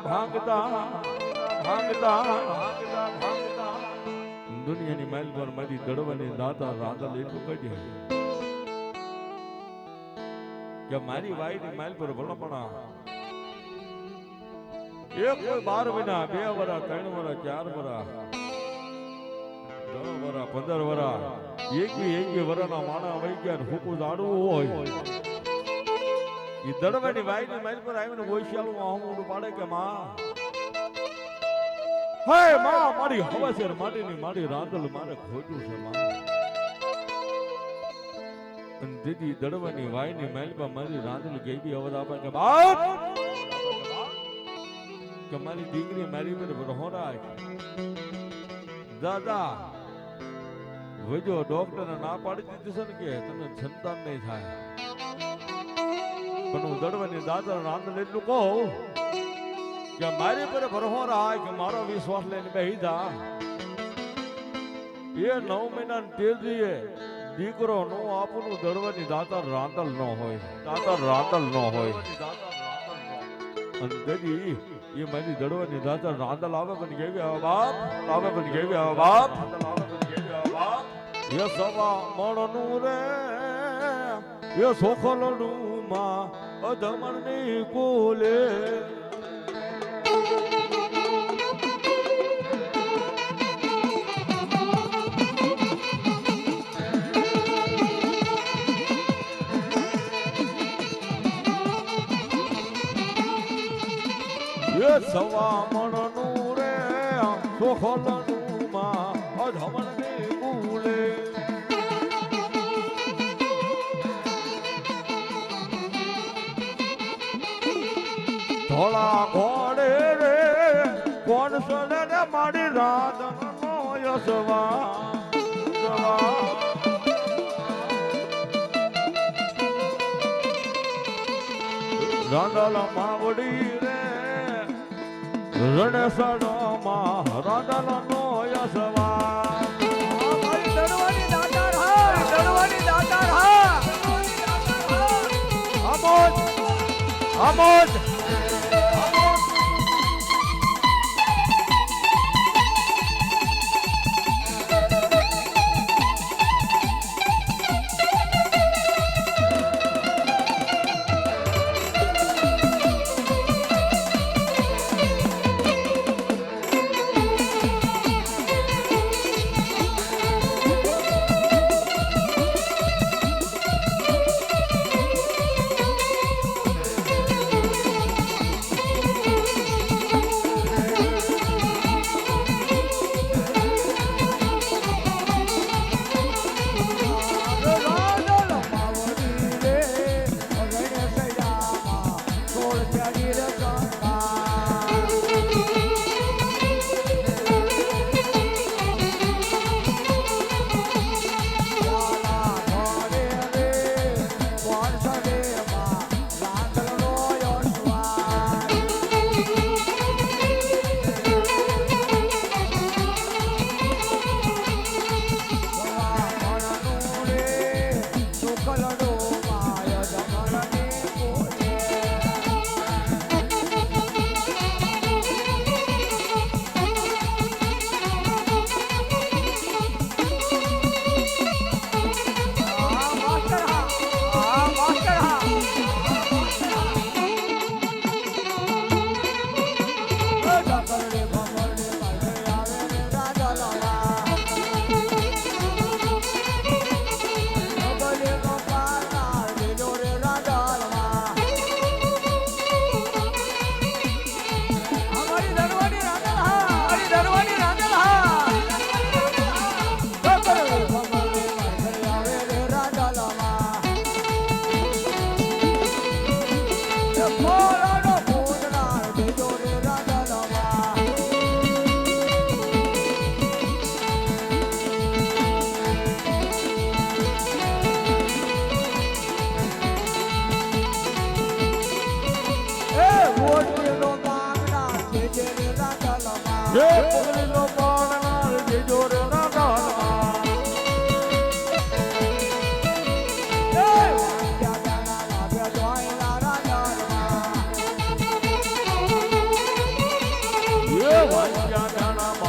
ભાંગતા ભાંગતા દુનિયાની માઇલ પર મારી દડવાની દાતા રાધા એટલું કહી કે મારી વાઈની માઇલ પર ભલામણા એક બાર મહિના બે વરા, ત્રણ વરા, ચાર વરા. દસ વરા, પંદર વરા. એક બી એક બી વરાના માણા વહી ગયા ને ફૂકું જાડવું હોય. ઈ દડવાની વાઈની માઇલ પર આવીને ગોશિયાળું આહમું પાડે કે માં? હે માં, મારી હવાસેર માટીની મારી રાંદલ મારે ખોટું છે, માં. દીદી દડવાની વાયની મહેલમાં મારી રાંદલ કેવી અવાજ આપે કે બાપ! કે મારી દીકરી મારી પર રહો રાખ દાદા, વજો ડોક્ટર ના પાડી દીધી છે ને કે તને સંતાન નહીં થાય. પણ હું દડવાની દાદા આનંદ એટલું કહું કે મારી પર ભરહો રાખ, કે મારો વિશ્વાસ લઈને બેહીધા એ નવ મહિના તેજીએ દીકરો નો આપણું દડવાની દાતા રાંદલ ન હોય દાતા રાંદલ ન હોય. અને દેદી, એ મારી દડવાની દાતા રાંદલ આવે પણ કેવી આવે બાપ? આવે પણ કેવી આવે બાપ? એ સવા મણનું રે, એ સોખલનું માં અધમણની કુલે. એ સવા મણનું રે સોખલનું માં અધમણની ધોળા ઘોડે રે કોણ સડે રે મારી રાત નો યસવા યસવા. રાંદલ માવડી રે રણસડો માં રાંદલ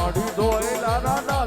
માડી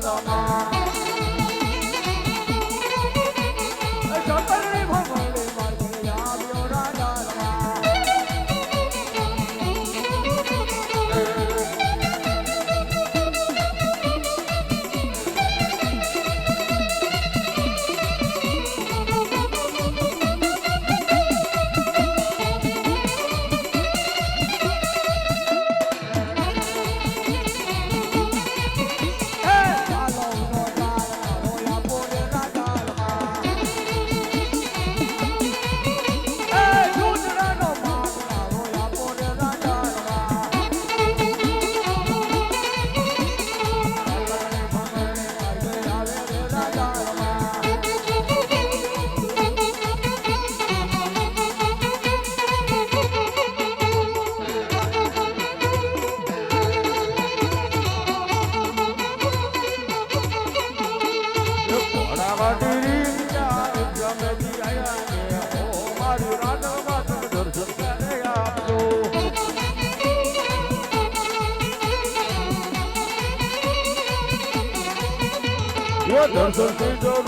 દર્શનની જરૂર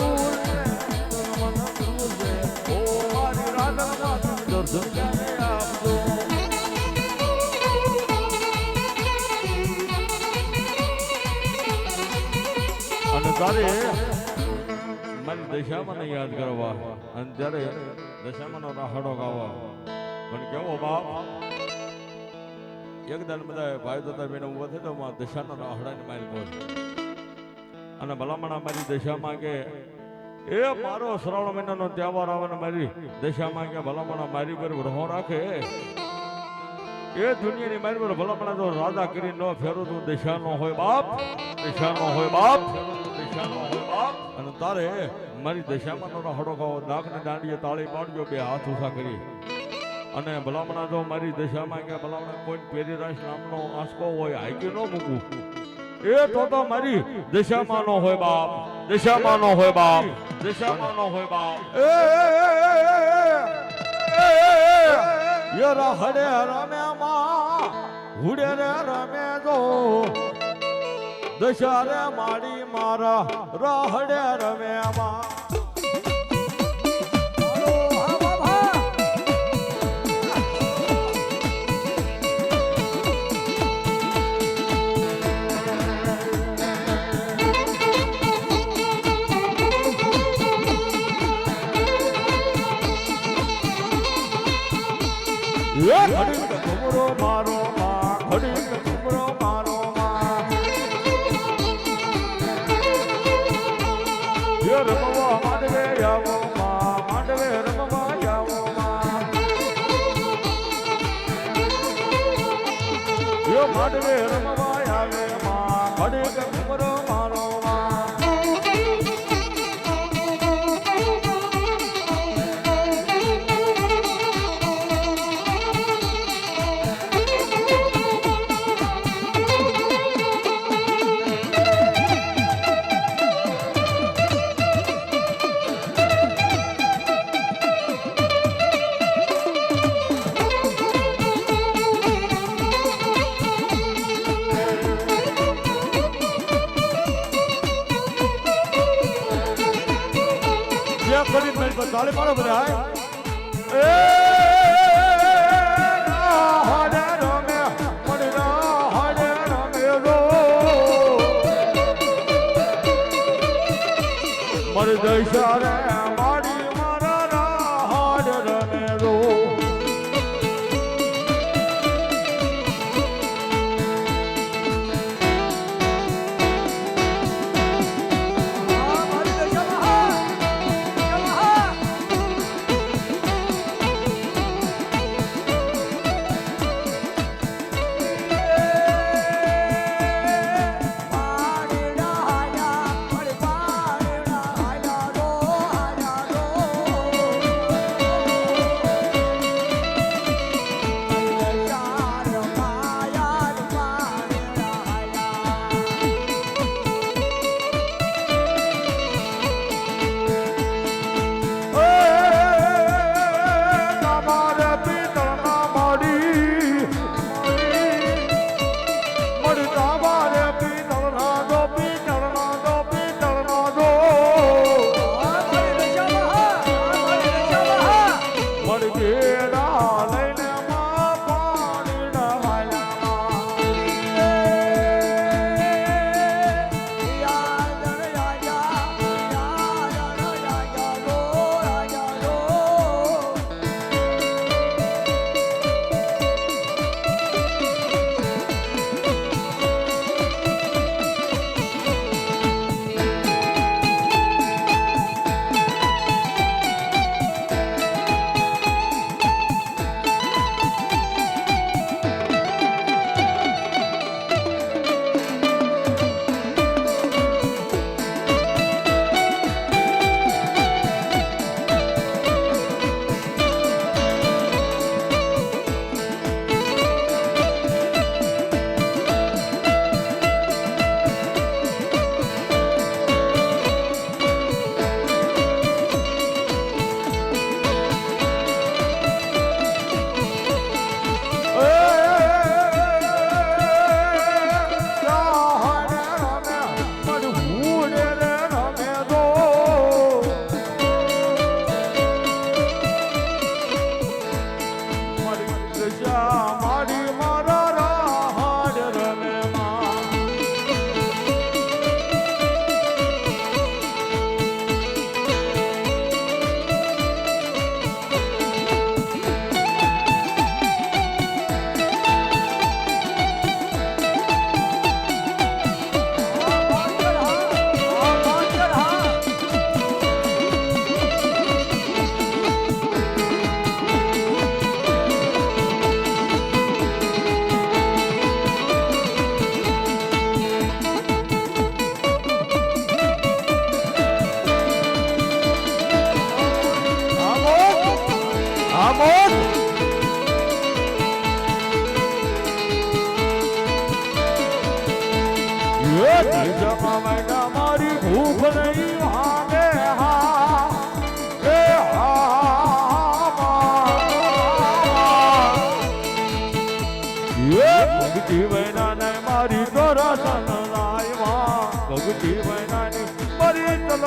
મને દર્શન અને તારે દશામાં યાદ કરવા. અને ત્યારે દશામાંનો રાહડો ગાવા. પણ કેવો બાપ? એક દાન બધા ભાઈ દાદા બેન ઊભા થઈ તો માં દશાનો રાહડાને મારી બોલ અને ભલામણ મારી દશામાં કે, એ મારો શ્રાવણ મહિનાનો તહેવાર આવે મારી દશામાં કે ભલામણ મારી પર ગ્રહો રાખે. એ દુનિયાની મારી પર ભલામણ તો રાજા કરી ન ફેરો તું, દશાનો હોય બાપ, દશાનો હોય બાપ, દશાનો હોય બાપ. અને તારે મારી દશામાં નો હડો ખાવો નાકની દાંડીએ તાળી પાડજો, બે હાથ ઊંચા કરી. અને ભલામણા જો મારી દશામાં કે ભલામણા કોઈ પેરી રાશ નામનો આંસકો હોય, હાઈકી ન મૂકવું એ તો મારી દશામાં હોય બાપ દશામાં હોય બાપ દશામાં હોય બાપ. એ યરા હડે રમે માં હુડે રે રમે જો. દશારે માડી મારા, રહડે રમે માં ઘડીક ઘુમરો મારો માં ઘડીક ઘુમરો મારો માં એ રમવા માંડવે આવો માં માંડવે રમવા ઘુમરો તાળી મારો બધા oh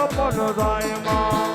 તલપન રાયમાં